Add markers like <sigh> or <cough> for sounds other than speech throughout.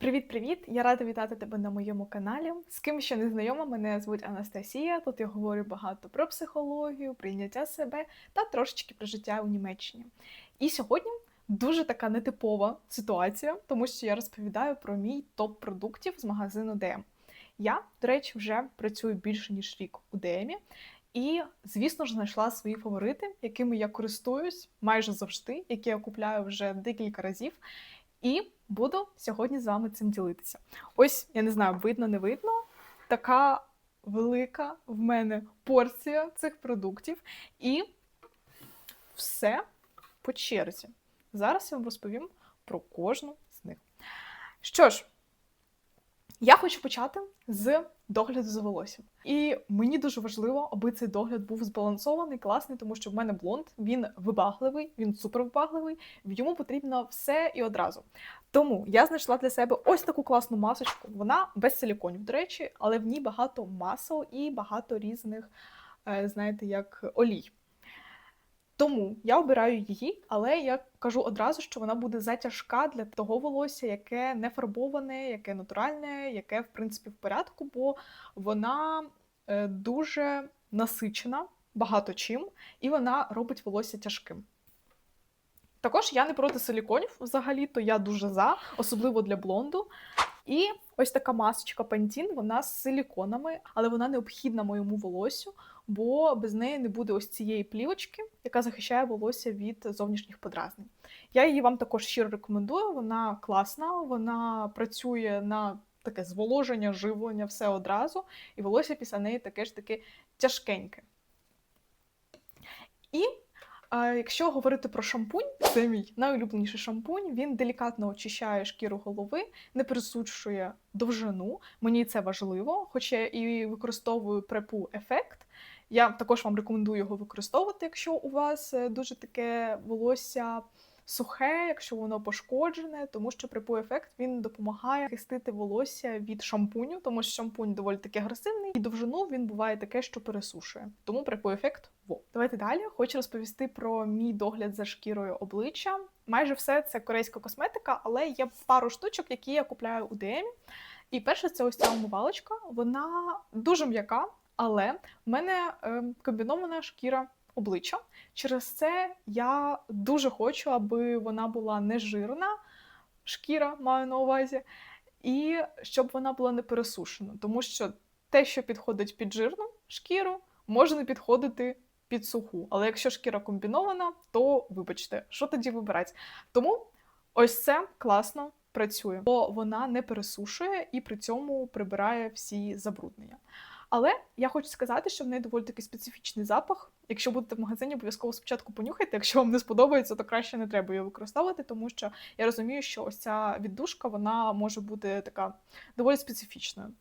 Привіт-привіт! Я рада вітати тебе на моєму каналі. З ким ще не знайома, мене звуть Анастасія. Тут я говорю багато про психологію, прийняття себе та трошечки про життя у Німеччині. І сьогодні дуже така нетипова ситуація, тому що я розповідаю про мій топ продуктів з магазину DM. Я, до речі, вже працюю більше ніж рік у DM, і, звісно ж, знайшла свої фаворити, якими я користуюсь майже завжди, які я купляю вже декілька разів. І буду сьогодні з вами цим ділитися. Ось, я не знаю, видно, не видно. Така велика в мене порція цих продуктів. І все по черзі. Зараз я вам розповім про кожну з них. Що ж, я хочу почати з догляду за волоссям. І мені дуже важливо, аби цей догляд був збалансований, класний, тому що в мене блонд, він вибагливий, він супервибагливий, йому потрібно все і одразу. Тому я знайшла для себе ось таку класну масочку. Вона без силіконів, до речі, але в ній багато масел і багато різних, е, знаєте, як олій. Тому я обираю її, але я кажу одразу, що вона буде затяжка для того волосся, яке не фарбоване, яке натуральне, яке в принципі в порядку, бо вона е, дуже насичена багато чим, і вона робить волосся тяжким. Також я не проти силіконів взагалі-то я дуже за, особливо для блонду. І ось така масочка Pantene, вона з силіконами, але вона необхідна моєму волоссю, бо без неї не буде ось цієї плівочки, яка захищає волосся від зовнішніх подразнень. Я її вам також щиро рекомендую. Вона класна, вона працює на таке зволоження, живлення, все одразу, і волосся після неї таке ж таки тяжкеньке. І а якщо говорити про шампунь, це мій найулюбленіший шампунь. Він делікатно очищає шкіру голови, не присучує довжину. Мені це важливо, хоча і використовую препу ефект. Я також вам рекомендую його використовувати, якщо у вас е, дуже таке волосся сухе, якщо воно пошкоджене, тому що припой-ефект він допомагає захистити волосся від шампуню, тому що шампунь доволі таки агресивний, і довжину він буває таке, що пересушує. Тому припой-ефект во. Давайте далі. Хочу розповісти про мій догляд за шкірою обличчя. Майже все це корейська косметика, але є пару штучок, які я купляю у DM. І перше, це ось ця умивалочка. Вона дуже м'яка, але в мене е, комбінована шкіра обличчя. Через це я дуже хочу, аби вона була не жирна, шкіра маю на увазі, і щоб вона була не пересушена. Тому що те, що підходить під жирну шкіру, може не підходити під суху. Але якщо шкіра комбінована, то вибачте, що тоді вибирати? Тому ось це класно працює, бо вона не пересушує і при цьому прибирає всі забруднення. Але я хочу сказати, що в неї доволі такий специфічний запах. Якщо будете в магазині, обов'язково спочатку понюхайте. Якщо вам не сподобається, то краще не треба її використовувати, тому що я розумію, що ось ця віддушка вона може бути така доволі специфічною.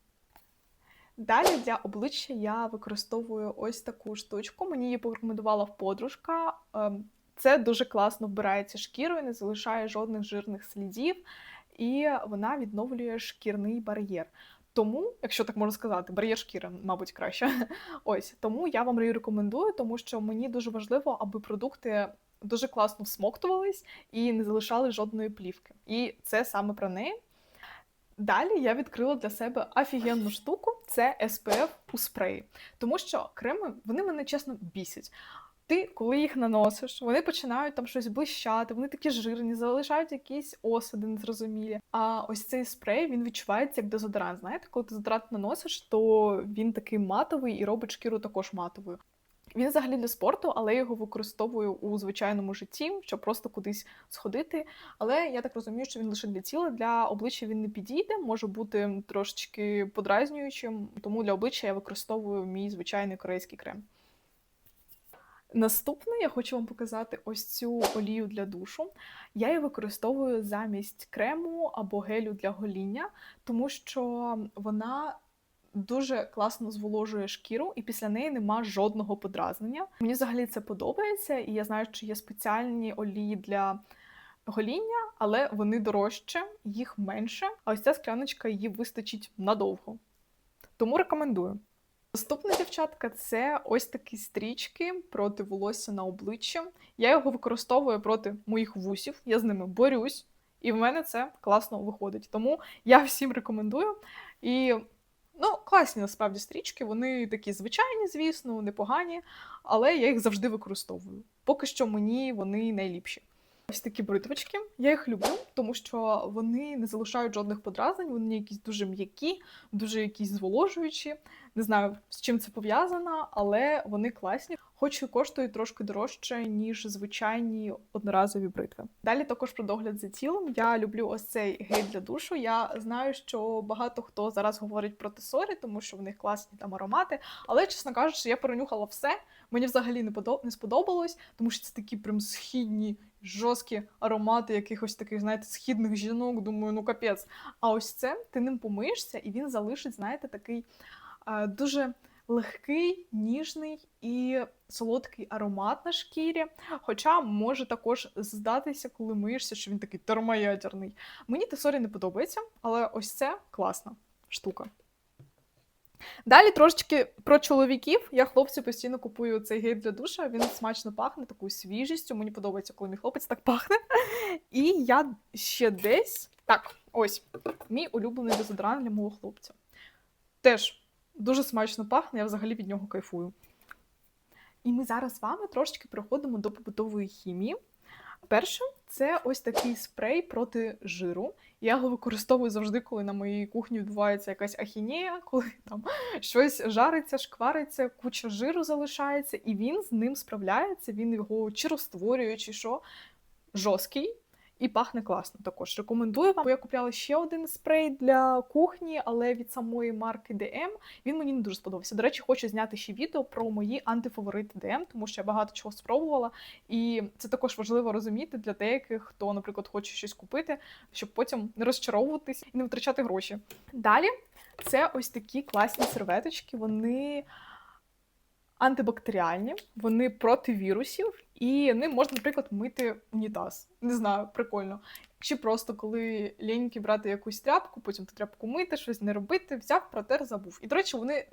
Далі для обличчя я використовую ось таку штучку. Мені її порекомендувала подружка. Ем, це дуже класно вбирається шкірою, не залишає жодних жирних слідів, і вона відновлює шкірний бар'єр. Тому, якщо так можна сказати, бар'єр шкіри, мабуть, краще. <laughs> Ось тому я вам її рекомендую, тому що мені дуже важливо, аби продукти дуже класно всмоктувались і не залишали жодної плівки. І це саме про неї. Далі я відкрила для себе офігенну штуку це SPF у спреї. Тому що креми вони мене чесно бісять. Ти, коли їх наносиш, вони починають там щось блищати, вони такі жирні, залишають якісь осади незрозумілі. А ось цей спрей він відчувається як дезодорант. Знаєте, коли ти дезодорант наносиш, то він такий матовий і робить шкіру також матовою. Він взагалі для спорту, але його використовую у звичайному житті, щоб просто кудись сходити. Але я так розумію, що він лише для тіла, для обличчя він не підійде, може бути трошечки подразнюючим, тому для обличчя я використовую мій звичайний корейський крем. Наступне я хочу вам показати ось цю олію для душу. Я її використовую замість крему або гелю для гоління, тому що вона дуже класно зволожує шкіру, і після неї нема жодного подразнення. Мені взагалі це подобається, і я знаю, що є спеціальні олії для гоління, але вони дорожче, їх менше. А ось ця скляночка її вистачить надовго. Тому рекомендую. Наступна дівчатка це ось такі стрічки проти волосся на обличчя. Я його використовую проти моїх вусів, я з ними борюсь. І в мене це класно виходить. Тому я всім рекомендую. І ну, класні насправді стрічки. Вони такі звичайні, звісно, непогані, але я їх завжди використовую. Поки що мені вони найліпші. Ось такі бритвочки. Я їх люблю, тому що вони не залишають жодних подразнень, вони якісь дуже м'які, дуже якісь зволожуючі. Не знаю, з чим це пов'язано, але вони класні, хоч і коштують трошки дорожче, ніж звичайні одноразові бритви. Далі також про догляд за тілом. Я люблю ось цей гель для душу. Я знаю, що багато хто зараз говорить про тесорі, тому що в них класні там аромати. Але, чесно кажучи, я перенюхала все. Мені взагалі не подо- не сподобалось, тому що це такі прям східні, жорсткі аромати якихось таких, знаєте, східних жінок. Думаю, ну капець. А ось це ти ним помиєшся, і він залишить, знаєте, такий е, дуже легкий, ніжний і солодкий аромат на шкірі. Хоча може також здатися, коли миєшся, що він такий термоядерний. Мені тесорі не подобається, але ось це класна штука. Далі трошечки про чоловіків. Я хлопцю постійно купую цей гель для душа. Він смачно пахне такою свіжістю. Мені подобається, коли мій хлопець так пахне. <laughs> І я ще десь. Так, ось мій улюблений дезодорант для мого хлопця. Теж дуже смачно пахне, я взагалі від нього кайфую. І ми зараз з вами трошечки переходимо до побутової хімії. Перше, це ось такий спрей проти жиру. Я його використовую завжди, коли на моїй кухні відбувається якась ахінея, коли там щось жариться, шквариться, куча жиру залишається, і він з ним справляється, він його чи розтворює, чи що. Жорсткий і пахне класно також. Рекомендую вам. Бо я купляла ще один спрей для кухні, але від самої марки DM. Він мені не дуже сподобався. До речі, хочу зняти ще відео про мої антифаворити DM, тому що я багато чого спробувала. І це також важливо розуміти для деяких, хто, наприклад, хоче щось купити, щоб потім не розчаровуватись і не витрачати гроші. Далі це ось такі класні серветочки. Вони антибактеріальні, вони проти вірусів, і ним можна, наприклад, мити унітаз. Не знаю, прикольно. Чи просто коли ліньки брати якусь тряпку, потім ту тряпку мити, щось не робити, взяв, протер, забув. І, до речі, вони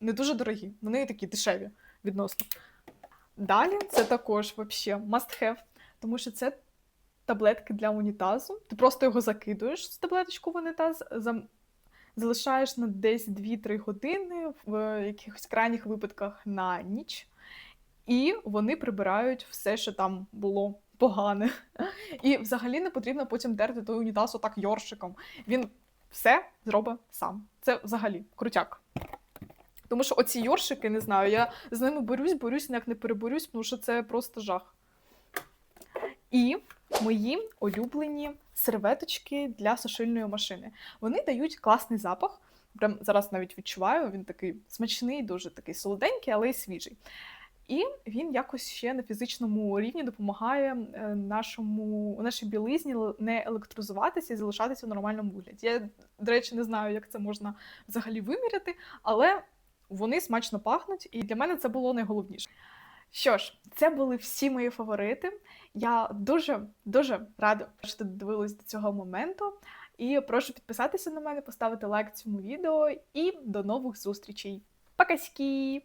не дуже дорогі, вони такі дешеві відносно. Далі це також вообще must have, тому що це таблетки для унітазу. Ти просто його закидуєш з таблеточку в унітаз, залишаєш на десь 2-3 години, в якихось крайніх випадках на ніч, і вони прибирають все, що там було погане. <laughs> І взагалі не потрібно потім терти той унітаз отак йоршиком. Він все зробить сам. Це взагалі крутяк. Тому що оці йоршики, не знаю, я з ними борюсь, борюсь, ніяк не переборюсь, тому що це просто жах. І мої улюблені серветочки для сушильної машини. Вони дають класний запах. Прям зараз навіть відчуваю, він такий смачний, дуже такий солоденький, але й свіжий. І він якось ще на фізичному рівні допомагає е, нашому, нашій білизні не електризуватися і залишатися в нормальному вигляді. Я, до речі, не знаю, як це можна взагалі виміряти, але вони смачно пахнуть, і для мене це було найголовніше. Що ж, це були всі мої фаворити. Я дуже дуже рада, що ти додивилась до цього моменту. І прошу підписатися на мене, поставити лайк цьому відео і до нових зустрічей. Пока-ськи!